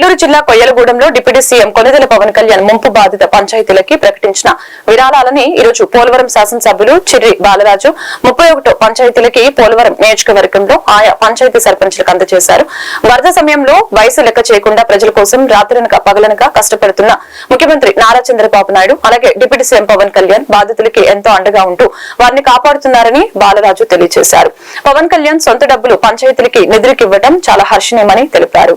ఏలూరు జిల్లా కొయ్యలగూడెంలో deputy CM Konidela Pawan Kalyan ముంపు బాధిత పంచాయతీలకి ప్రకటించిన విరాళాలని ఈరోజు పోలవరం శాసనసభ్యులు చిర్రి బాలరాజు ముప్పై ఒకటో పంచాయతీలకి పోలవరం నియోజకవర్గంలో ఆయా పంచాయతీ సర్పంచ్లకు అందజేశారు. వరద సమయంలో వయసు లెక్క చేయకుండా ప్రజల కోసం రాత్రనక పగలనక కష్టపడుతున్న ముఖ్యమంత్రి నారా చంద్రబాబు నాయుడు అలాగే డిప్యూటీ సీఎం పవన్ కళ్యాణ్ బాధితులకి ఎంతో అండగా ఉంటూ వారిని కాపాడుతున్నారని బాలరాజు తెలియజేశారు. పవన్ కళ్యాణ్ సొంత డబ్బులు పంచాయతీలకి నిధులకివ్వడం చాలా హర్షణీయమని తెలిపారు.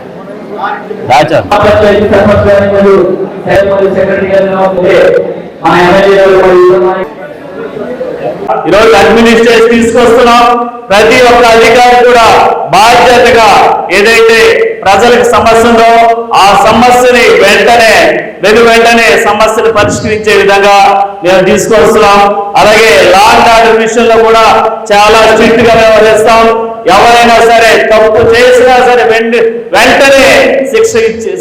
రాచారం ఈరోజు అడ్మినిస్ట్రేషన్ తీసుకొస్తున్నాం. ప్రతి ఒక్క అధికారి కూడా బాధ్యతగా ఏదైతే ప్రజలకు సమస్య ఉందో ఆ సమస్యని వెంటనే వెను వెంటనే సమస్యను పరిష్కరించే విధంగా మేము తీసుకొస్తున్నాం. అలాగే లా ఆర్డర్ విషయంలో కూడా చాలా స్ట్రిక్ట్గా వ్యవహరిస్తాం ఎవరైనా సరే తప్పు చేసినా సరే వెంట- వెంటనే శిక్ష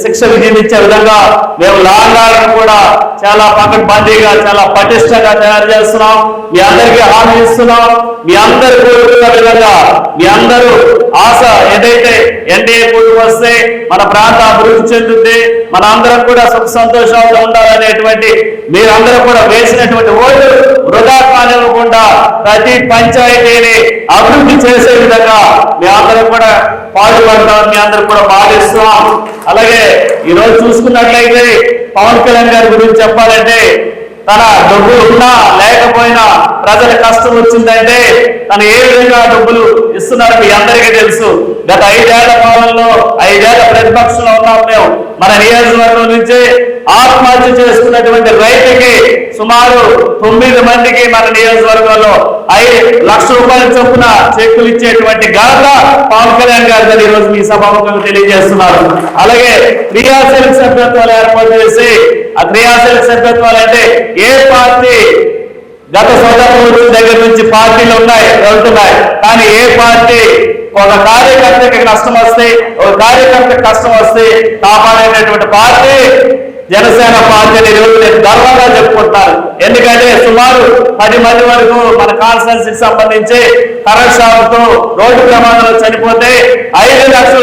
శిక్ష విధించే విధంగా మేము లా ఆర్డర్ కూడా చాలా పకడ్బందీగా చాలా పటిష్టంగా తయారు చేస్తున్నాం. మీ అందరికీ హామీ ఇస్తున్నాం. మీ అందరు కోరుకున్న విధంగా మీ అందరూ ఆశ ఏదైతే ఎన్డీఏ కూడి వస్తే మన ప్రాంతం అభివృద్ధి చెందుతుంది మన అందరం కూడా సుఖ సంతోషాలతో ఉండాలనేటువంటి మీరందరూ కూడా వేసినటువంటి ఓటు వృధా కానివ్వకుండా ప్రతి పంచాయతీని అభివృద్ధి చేసే విధంగా మీ అందరం కూడా పాల్పడతాం మీ అందరూ కూడా పాటిస్తున్నాం అలాగే ఈ రోజు చూసుకున్నట్లయితే పవన్ కళ్యాణ్ గారి గురించి చెప్పాలంటే తన డబ్బు ఉన్నా లేకపోయినా ప్రజల కష్టం వచ్చిందంటే తను ఏ విధంగా డబ్బులు ఇస్తున్నారు మీ అందరికీ తెలుసు. గత ఐదేళ్ళ కాలంలో ఐదేళ్ళ ప్రతిపక్షంలో ఉన్నాం మేము. మన నియోజకవర్గం నుంచి ఆత్మహత్య చేసుకున్నటువంటి రైతుకి సుమారు తొమ్మిది మందికి మన నియోజకవర్గంలో ఐదు లక్ష రూపాయల చొప్పున చెక్కులు ఇచ్చేటువంటి ఘనత పవన్ కళ్యాణ్ గారు ఈ మీ సభాముఖంగా తెలియజేస్తున్నారు. అలాగే క్రియాశీలక సభ్యత్వాలు ఏర్పాటు చేసి ఆ క్రియాశీలక సభ్యత్వాలు అంటే ఏ పార్టీ గత స్వతంత్ర దగ్గర నుంచి పార్టీలు ఉన్నాయి వెళ్తున్నాయి. కానీ ఏ పార్టీ ఒక కార్యకర్తకి కష్టం వస్తే ఒక కార్యకర్త కష్టం వస్తే కాపాడేటటువంటి పార్టీ జనసేన పార్టీని ఈరోజు నేను గర్వంగా చెప్పుకుంటాను. ఎందుకంటే సుమారు పది మంది వరకు మన కాన్స్టెన్సీకి సంబంధించి కరెంట్ షాపుతో రోడ్డు ప్రమాదంలో చనిపోతే ఐదు లక్షల